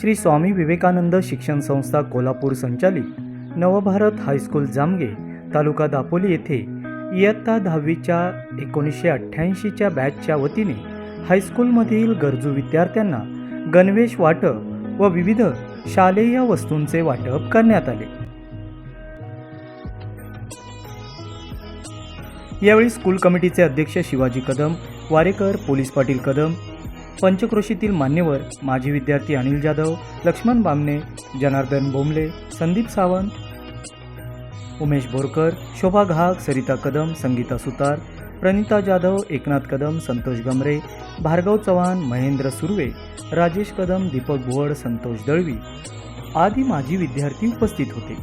श्री स्वामी विवेकानंद शिक्षण संस्था कोल्हापूर संचालित नवभारत हायस्कूल जामगे तालुका दापोली येथे इयत्ता दहावीच्या एकोणीसशे अठ्ठ्याऐंशीच्या बॅचच्या वतीने हायस्कूलमधील गरजू विद्यार्थ्यांना गणवेश वाटप व विविध शालेय वस्तूंचे वाटप करण्यात आले. यावेळी स्कूल कमिटीचे अध्यक्ष शिवाजी कदम वारेकर पोलीस पाटील कदम पंचक्रोशीतील मान्यवर माजी विद्यार्थी अनिल जाधव लक्ष्मण बामणे जनार्दन बोंबले संदीप सावंत उमेश बोरकर शोभा घाग सरिता कदम संगीता सुतार प्रणिता जाधव एकनाथ कदम संतोष गमरे भार्गव चव्हाण महेंद्र सुर्वे राजेश कदम दीपक भुवड संतोष दळवी आदी माजी विद्यार्थी उपस्थित होते.